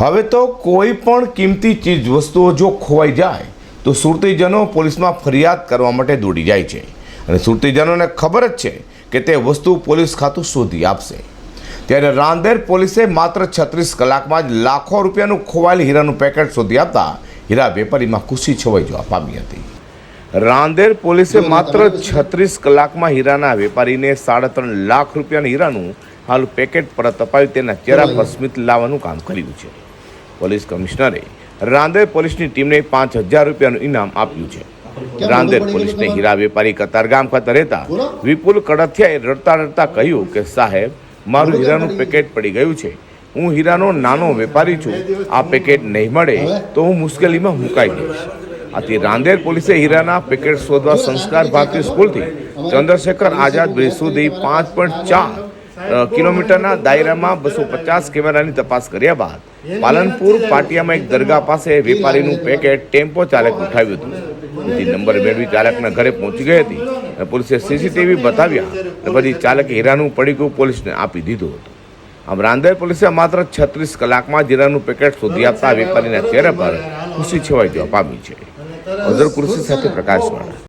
હવે તો કોઈ પણ કિંમતી ચીજ વસ્તુઓ જો ખોવાઈ જાય તો સુરતીજનો પોલીસમાં ફરિયાદ કરવા માટે દોડી જાય છે. અને સુરતીજનોને ખબર જ છે કે તે વસ્તુ પોલીસ ખાતું શોધી આપશે. ત્યારે રાંદેર પોલીસે માત્ર છત્રીસ કલાકમાં જ લાખો રૂપિયાનું ખોવાયેલ હીરાનું પેકેટ શોધી આપતા હીરા વેપારીમાં ખુશી છવાઈ જવા પામી હતી. રાંદેર પોલીસે માત્ર છત્રીસ કલાકમાં હીરાના વેપારીને સાડા ત્રણ લાખ રૂપિયાના હીરાનું હાલ પેકેટ પરત અપાવી તેના ચહેરા પર સ્મિત લાવવાનું કામ કર્યું છે. પોલીસ કમિશનરે રાંદેર પોલીસની ટીમને પાંચ હજાર રૂપિયાનું ઇનામ આપ્યું છે. રાંદેર પોલીસને હીરા વેપારી કતારગામ ખાતે રહેતા વિપુલ કડથિયાએ રડતા રડતા કહ્યું કે સાહેબ મારું હીરાનું પેકેટ પડી ગયું છે. હું હીરાનો નાનો વેપારી છું. આ પેકેટ નહીં મળે તો હું મુશ્કેલીમાં મુકાઈ જઈશ. આથી રાંદેર પોલીસે હીરાના પેકેટ શોધવા સંસ્કાર ભારતીય સ્કૂલથી ચંદ્રશેખર આઝાદ બ્રિજ સુધી પાંચ પોઈન્ટ ચાર કિલોમીટરના દાયરામાં બસો પચાસ કેમેરાની તપાસ કર્યા બાદ પાલનપુર પાટિયામાં એક દરગાહ પાસે વેપારીનું પેકેટ ટેમ્પો ચાલક ઉઠાવ્યું હતું. તેથી નંબર મેળવી ચાલકના ઘરે પહોંચી ગઈ હતી અને પોલીસે સીસીટીવી બતાવ્યા અને પછી ચાલકે હીરાનું પડીકું પોલીસને આપી દીધું હતું. આમ રાંદેર પોલીસે માત્ર છત્રીસ કલાકમાં જીરાનું પેકેટ શોધી આપતા વેપારીના ચહેરા પર ખુશી છવાઈ જવા પામી છે. અઝર કૃષિ સાથે પ્રકાશવાળા